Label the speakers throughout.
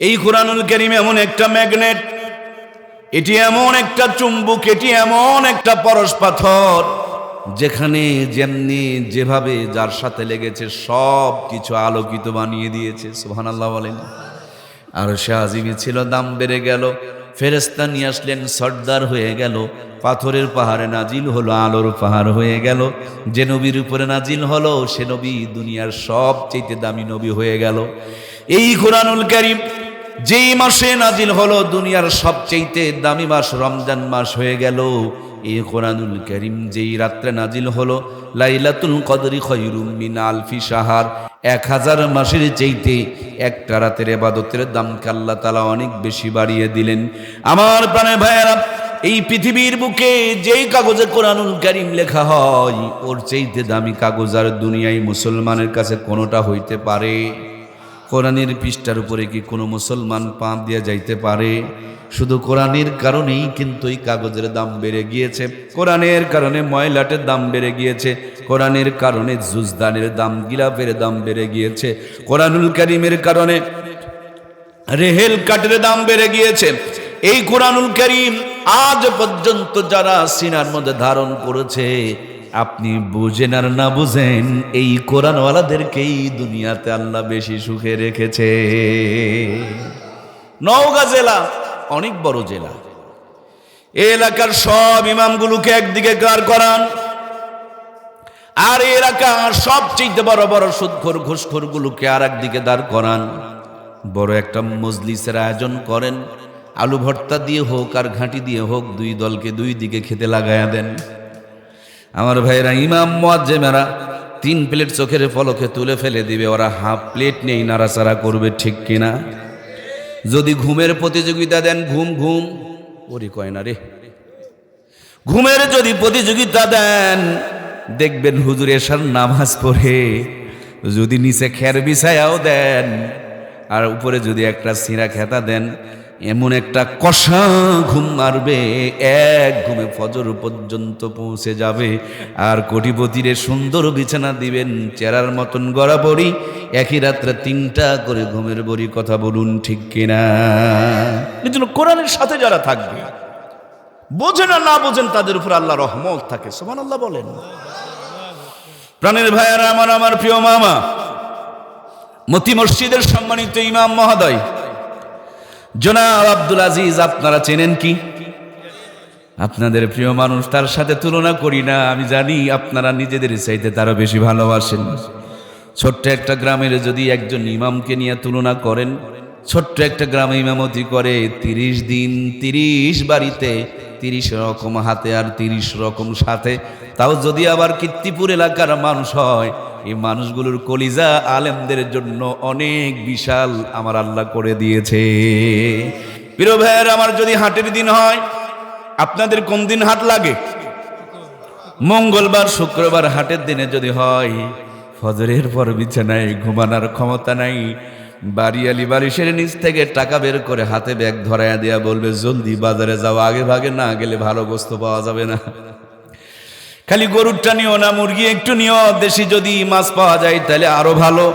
Speaker 1: এই কোরআনুল করিম এমন একটা ম্যাগনেট, এটি এমন একটা চুম্বুক, এটি এমন একটা পরশ পাথর, যেখানে যেমনি যেভাবে যার সাথে লেগেছে সব কিছু আলোকিত বানিয়ে দিয়েছে, সুবহানাল্লাহ বলেন। আর সে আজিমে ছিল, দাম বেড়ে গেল ফেরেস্তা নিয়ে আসলেন, সর্দার হয়ে গেল, পাথরের পাহাড়ে নাজিল হলো, আলোর পাহাড় হয়ে গেল, যে নবীর উপরে নাজিল হলো, সে নবী দুনিয়ার সবচেয়ে দামি নবী হয়ে গেল। এই কোরআনুল করিম যেই মাসে নাজিল হলো দুনিয়ার সবচেয়ে দামি মাস রমজান মাস হয়ে গেল, এ কোরআনুল করিম যেই রাত্রে নাজিল হলো, লাইলাতুল কদরি খৈরুম মিন আলফি সাহার এক হাজার মাসের চাইতে একটা রাতের এবাদতের দাম কাল্লা তালা অনেক বেশি বাড়িয়ে দিলেন। আমার প্রাণে ভাইয়েরা, এই পৃথিবীর বুকে যেই কাগজে কোরআনুল করিম লেখা হয়, ওর চাইতে দামি কাগজ আর দুনিয়ায় মুসলমানের কাছে কোনোটা হইতে পারে? কোরআনের পৃষ্ঠার উপরে কি কোনো মুসলমান পা দিয়ে যাইতে পারে? শুধু কোরআনের কারণেই কিন্তু এই কাগজের দাম বেড়ে গিয়েছে। কোরআনের কারণে ময়লাটের দাম বেড়ে গিয়েছে। কোরআনের কারণে জুজদানের দাম, গিলাফের দাম বেড়ে গিয়েছে। কোরআনুল করিমের কারণে রেহেল কাঠের দাম বেড়ে গিয়েছে। এই কোরআনুল করিম আজ পর্যন্ত যারা সিনার মধ্যে ধারণ করেছে আপনি বুঝেন আর না বুঝেন, এই কোরআনওয়ালাদেরকেই দুনিয়াতে আল্লাহ বেশি সুখে রেখেছে। নওগাঁ জেলা অনেক বড় জেলা। এলাকার সব ইমামগুলোকে একদিকে গার করান? আর এলাকার সবচেয়ে বড় বড় সুদখোর ঘুষখোর গুলোকে আর একদিকে দাঁড় করান। বড় একটা মজলিসের আয়োজন করেন। আলু ভর্তা দিয়ে হোক আর ঘাঁটি দিয়ে হোক, দুই দলকে দুই দিকে খেতে লাগায়া দেন। আমার ভাইরা ইমাম মোয়াজ্জেমেরা তিন প্লেট চোখের ফলকে তুলে ফেলে দিবে, ওরা হাফ প্লেট নেই নাড়াচাড়া করবে, ঠিক কিনা? যদি ঘুমের প্রতিযোগিতা দেন, ঘুম ঘুম, ওরে কয় না রে। ঘুমের যদি প্রতিযোগিতা দেন, দেখবেন হুজুর এসার নামাজ পড়ে, যদি নিচে খের বিছায়াও দেন, আর উপরে যদি একটা সিরা খেতা দেন এমন একটা কষা ঘুম মারবে, এক ঘুমে ফজর পর্যন্ত পৌঁছে যাবে। আর কোটিপতিরে সুন্দর বিছানা দিবেন, চেরার মতন গড়া বড়ি, একই রাত্রে তিনটা করে ঘুমের বড়ি কথা বলুন ঠিক কিনা? এই জন্য কোরআনের সাথে যারা থাকবে বোঝেন আর না বোঝেন, তাদের উপর আল্লাহ রহমত থাকে। সোমান আল্লাহ বলেন। প্রাণের ভাইয়ারা, আমার আমার প্রিয় মামা, মতি মসজিদের সম্মানিত ইমাম মহোদয় জনাব আব্দুল আজিজ, আপনারা চেনেন কি? আপনাদের প্রিয় মানুষ তার সাথে তুলনা করি না, আমি জানি আপনারা নিজেদের চাইতে তারা বেশি ভালোবাসেন। ছোট্ট একটা গ্রামের যদি একজন ইমামকে নিয়ে তুলনা করেন, ছোট্ট একটা গ্রামে ইমামতি করে তিরিশ দিন তিরিশ বাড়িতে, তিরিশ রকম হাতে আর তিরিশ রকম সাথে, তাও যদি আবার কীর্তিপুর এলাকার মানুষ হয় এই মানুষগুলোর কলিজা আলেমদের জন্য অনেক বিশাল আমার আল্লাহ করে দিয়েছে। প্রিয় ভাইয়ের, আমার যদি হাটের দিন হয়, আপনাদের কোন দিন হাট লাগে? মঙ্গলবার, শুক্রবার হাটের দিনে যদি হয়, ফজরের পর বিছানায় ঘুমানোর ক্ষমতা নাই। বাড়িয়ালি বালিশের নিচ থেকে টাকা বের করে হাতে ব্যাগ ধরাইয়া দেয়া বলবে, জলদি বাজারে যাও, আগে ভাগে না গেলে ভালো গোস্ত পাওয়া যাবে না। খালি গরুরটা নিও না, মুরগি একটু নিও, দেশি যদি মাছ পাওয়া যায় তাহলে আরও ভালো।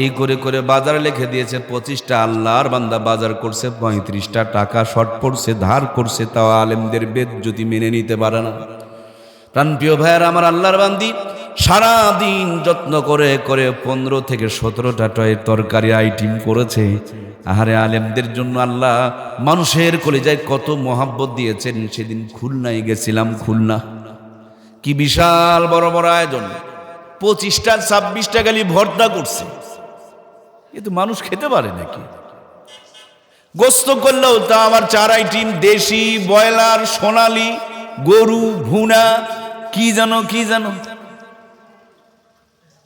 Speaker 1: এই করে করে বাজার লিখে দিয়েছে, পঁচিশটা আল্লাহর বান্দা বাজার করছে, পঁয়ত্রিশটা টাকা শর্ট পড়ছে, ধার করছে, তাও আলেমদের বেদ যদি মেনে নিতে পারে না। প্রাণপ্রিয় ভাইয়ার, আমার আল্লাহর বান্দি সারা দিন যত্ন করে করে পনেরো থেকে সতেরোটা টয়ের তরকারি আইটেম করেছে। আহারে আলেমদের জন্য আল্লাহ মানুষের কলেজায় কত মহাব্বত দিয়েছেন, সেদিন খুলনায় গেছিলাম খুলনা। কি বিশাল বড় বড় আয়োজন। পঁচিশটা, ছাব্বিশটা গালি ভর্তা করছে। কিন্তু মানুষ খেতে পারে নাকি? গোস্ত করলেও তা আমার চার আইটিম, দেশি, ব্রয়লার, সোনালি, গরু, ভুনা, কি জানো কি জানো?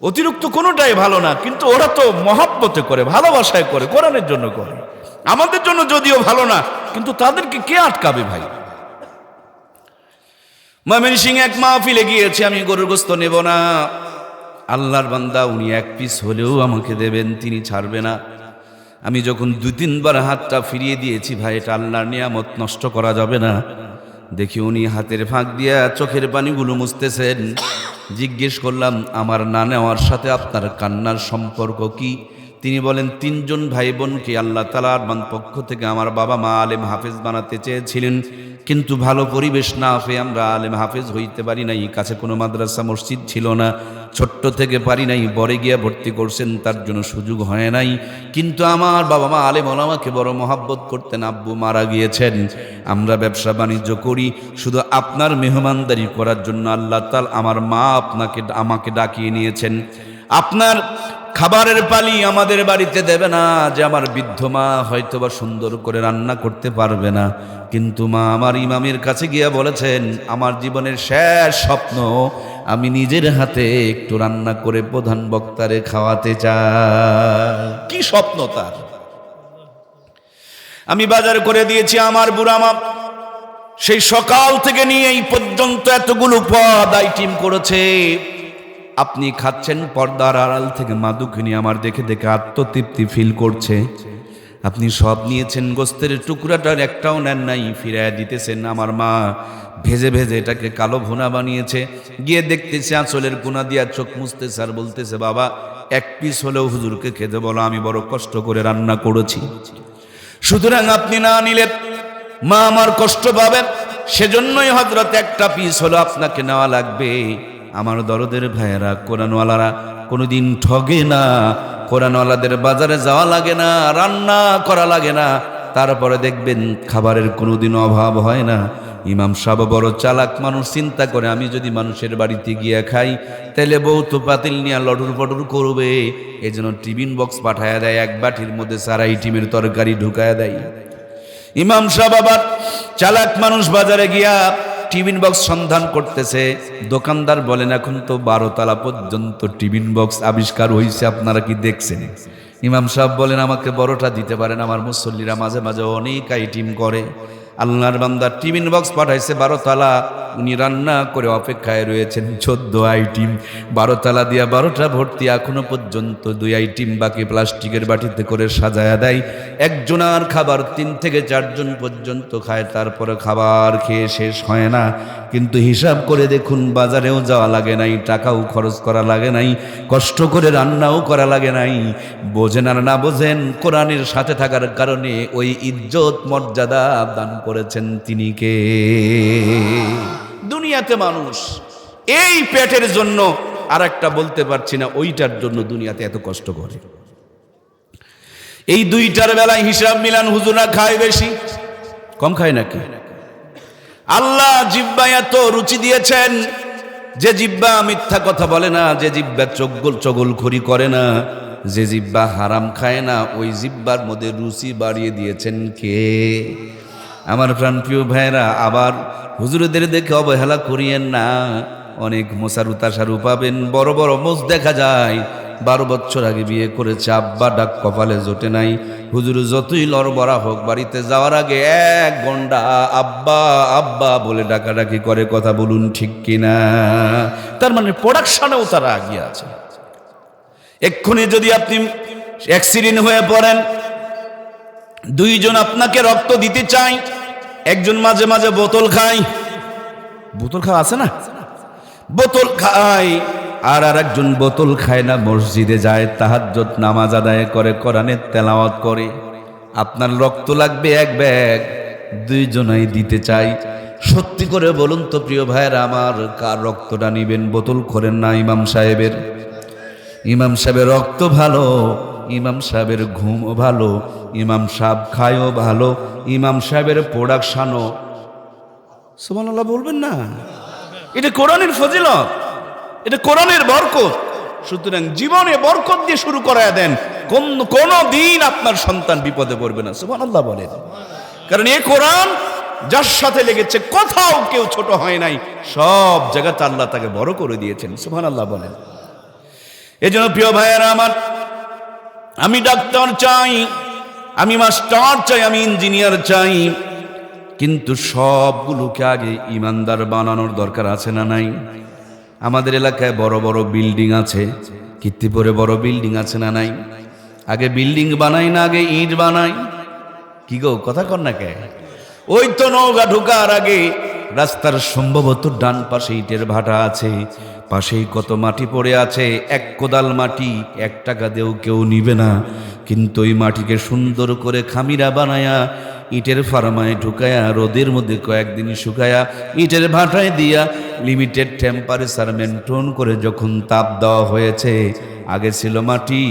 Speaker 1: অতিরিক্ত কোনোটাই ভালো না, কিন্তু ওরা তো মহাব্বতে করে, ভালোবাসায় করে, কোরআনের জন্য করে। আমাদের জন্য যদিও ভালো না, কিন্তু তাদেরকে কে আটকাবে ভাই? ময়মন সিং এক মা মাহফিলে গিয়েছে, আমি গরুর গোস্ত নেব না। আল্লাহর বান্দা, উনি এক পিস হলেও আমাকে দেবেন, তিনি ছাড়বে না। আমি যখন দুই তিনবার হাতটা ফিরিয়ে দিয়েছি, ভাই, এটা আল্লাহর নিয়ামত, নষ্ট করা যাবে না। দেখি উনি হাতের ফাঁক দিয়া চোখের পানিগুলো মুছতেছেন। জিজ্ঞেস করলাম, আমার না নেওয়ার সাথে আপনার কান্নার সম্পর্ক কি? তিনি বলেন, তিনজন ভাই বোনকে আল্লাহ তালার পক্ষ থেকে আমার বাবা মা আলেম হাফেজ বানাতে চেয়েছিলেন। কিন্তু ভালো পরিবেশ না হয়ে আমরা আলেম হাফেজ হইতে পারি নাই। কাছে কোনো মাদ্রাসা, মসজিদ ছিল না। ছোট্ট থেকে পারি নাই। বরে গিয়া ভর্তি করছেন, তার জন্য সুযোগ হয় নাই। কিন্তু আমার বাবা মা আলেম আমাকে বড় মহাব্বত করতেন। আব্বু মারা গিয়েছেন। আমরা ব্যবসা বাণিজ্য করি। শুধু আপনার মেহমানদারি করার জন্য আল্লাহ তাল আমার মা আপনাকে, আমাকে ডাকিয়ে নিয়েছেন। আপনার খাবারের পালি আমাদের বাড়িতে দেবে না যে আমার বৃদ্ধ মা হয়তো বা সুন্দর করে রান্না করতে পারবে না। কিন্তু মা আমার ইমামের কাছে গিয়া বলেছেন, আমার জীবনের শেষ স্বপ্ন আমি নিজের হাতে একটু রান্না করে প্রধান বক্তারে খাওয়াতে চাই। কি স্বপ্ন তার? আমি বাজার করে দিয়েছি আমার বুড়া মা। সেই সকাল থেকে নিয়ে এই পর্যন্ত এতগুলো পদ আইটিম করেছে। আপনি খাচ্ছেন পর্দার আড়াল থেকে মাদুকিনি আমার দেখে দেখে আত্মতৃপ্তি ফিল করছে। আপনি সব নিয়েছেন গোস্তের টুকরাটার একটাও নেন নাই, ফিরাইয়া দিতেছেন আমার মা। ভেজে ভেজে এটাকে কালো ভুনা বানিয়েছে। গিয়ে দেখতেছে আঁচলের গুণা দিয়া চোখ মুছতেছে আর বলতেছে, বাবা, এক পিস হলেও হুজুরকে খেতে বলো, আমি বড় কষ্ট করে রান্না করেছি। সুতরাং আপনি না নিলে মা আমার কষ্ট পাবেন। সেজন্যই হজরত একটা পিস হলো আপনাকে নেওয়া লাগবে। আমার দরদের ভাইয়েরা, কোরআনওয়ালারা কোনোদিন ঠগে না, কোরআনওয়ালাদের বাজারে যাওয়া লাগে না, রান্না করা লাগে না। তারপরে দেখবেন খাবারের কোনোদিন অভাব হয় না। ইমাম সাহেব বড় চালাক মানুষ, চিন্তা করে আমি যদি মানুষের বাড়িতে গিয়ে খাই, তাহলে বউ তো পাতিল নিয়ে লডুর পটুর করবে। এই জন্য টিফিন বক্স পাঠায়া দেয়, এক বাটির মধ্যে সারাই টিমের তরকারি ঢুকায়া দেয়। ইমাম সাহেব আবার চালাক মানুষ বাজারে গিয়া টিফিন বক্স সন্ধান করতেছে। দোকানদার বলেন, এখন তো বারোতলা পর্যন্ত টিফিন বক্স আবিষ্কার হয়েছে আপনারা কি দেখছেন? ইমাম সাহেব বলেন, আমাকে বড়টা দিতে পারেন, আমার মুসল্লিরা মাঝে মাঝে অনেক আইটিম করে। আল্লাহর বান্দার টিফিন বক্স পাঠাইছে, বারো তালা। উনি রান্না করে অপেক্ষায় রয়েছেন চোদ্দ আইটিম। বারো তালা দিয়া বারোটা ভর্তি এখনও পর্যন্ত দুই আইটিম বাকি প্লাস্টিকের বাটিতে করে সাজায়া দেয়। একজনার খাবার, তিন থেকে চারজন পর্যন্ত খায়, তারপরে খাবার খেয়ে শেষ হয় না। কিন্তু হিসাব করে দেখুন, বাজারেও যাওয়া লাগে নাই, টাকাও খরচ করা লাগে নাই, কষ্ট করে রান্নাও করা লাগে নাই। বোঝেন আর না বোঝেন, কোরআনের সাথে থাকার কারণে ওই ইজ্জত, মর্যাদা দান করেছেন তিনি কে? দুনিয়াতে মানুষ এই পেটের জন্য আর একটা বলতে পারছি না, ওইটার জন্য দুনিয়াতে এত কষ্ট করে। এই দুইটার বেলায় হিসাব মিলান হুজুরা খায় বেশি। কম খায় নাকি? আল্লাহ জিব্বা এত রুচি দিয়েছেন। যে জিব্বা মিথ্যা কথা বলে না, যে জিব্বা চগল চগল খড়ি করে না, যে জিব্বা হারাম খায় না, ওই জিব্বার মধ্যে রুচি বাড়িয়ে দিয়েছেন কে? আমার প্রাণপ্রিয় ভাইরা আবার হুজুরদের দেখে অবহেলা করিয়েন না। অনেক মোসারু তাসারু পাবেন, বড় বড় মোষ দেখা যায় বারো বছর আগে বিয়ে করেছে, আব্বা ডাক কপালে জোটে নাই। হুজুর যতই লড়বড়া হোক, বাড়িতে যাওয়ার আগে এক গন্ডা, আব্বা আব্বা বলে ডাকাডাকি করে, কথা বলুন ঠিক কিনা? তার মানে প্রোডাকশনেও তারা আগিয়ে আছে। এক্ষুনি যদি আপনি অ্যাক্সিডেন্ট হয়ে পড়েন, দুইজন আপনাকে রক্ত দিতে চাই, একজন মাঝে মাঝে বোতল খায়। বোতল খাওয়া আছে না? বোতল খায়। আর আর একজন বোতল খায় না, মসজিদে যায় তাহাজ্জত নামাজ আদায় করে, কোরআনের তেলাওয়াত করে। আপনার রক্ত লাগবে এক ব্যাগ, দুইজনাই দিতে চাই। সত্যি করে বলুন তো, প্রিয় ভাইয়ের আমার, কার রক্তটা নিবেন? বোতল করেন না ইমাম সাহেবের। ইমাম সাহেবের রক্ত ভালো, ইমাম সাহেবের ঘুমও ভালো, ইমাম সাহেব খায়ও ভালো, ইমাম সাহেবের প্রোডাকশানও। সুবহানাল্লাহ বলবেন না? এটা কোরআনের ফজিলত। এটা কোরআনের বরকত। সুতরাং জীবনে বরকত দিয়ে শুরু করায় দেন, কোন দিন আপনার সন্তান বিপদে পড়বে না, সুবহানাল্লাহ বলেন। কারণ এই কোরআন যার সাথে লেগেছে, কোথাও কেউ ছোট হয় নাই, সব জায়গাতে আল্লাহ তাকে বড় করে দিয়েছেন, সুবহানাল্লাহ বলেন। এই জন্য প্রিয় ভাইয়েরা আমার, আমি ডাক্তার চাই, আমি মাস্টার চাই, আমি ইঞ্জিনিয়ার চাই, কিন্তু সবগুলোকে আগে ইমানদার বানানোর দরকার আছে না নাই? আমাদের এলাকায় বড় বড় বিল্ডিং আছে। কীর্তিপুরে বড় বিল্ডিং আছে না নাই? আগে বিল্ডিং বানাই না, আগে ইট বানাই। কি গো, কথা কর না কে? ওই তো নৌকা ঢুকার আগে রাস্তার সম্ভবত ডান পাশে ইটের ভাটা আছে। পাশেই কত মাটি পড়ে আছে। এক কোদাল মাটি, এক টাকা দিয়েও কেউ নিবে না। কিন্তু ওই মাটিকে সুন্দর করে খামিরা বানায়া ইটের ফার্মায় ঢুকায়া, রোদের মধ্যে কয়েকদিন শুকায়া, ইটের ভাটায় দিয়া লিমিটেড টেম্পারেচার মেনটেন করে যখন তাপ দেওয়া হয়েছে, আগে ছিল মাটি,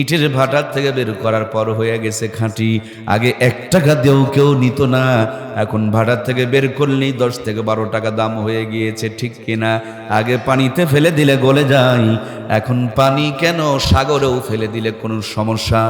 Speaker 1: ইটের ভাটার থেকে বের করার পর হয়ে গেছে খাঁটি, আগে এক টাকা দিয়েও কেউ নিত না, এখন ভাটার থেকে বের করলেই দশ থেকে বারো টাকা দাম হয়ে গিয়েছে, ঠিক কিনা? আগে পানিতে ফেলে দিলে গলে যায়, এখন পানি কেন সাগরেও ফেলে দিলে কোনো সমস্যা?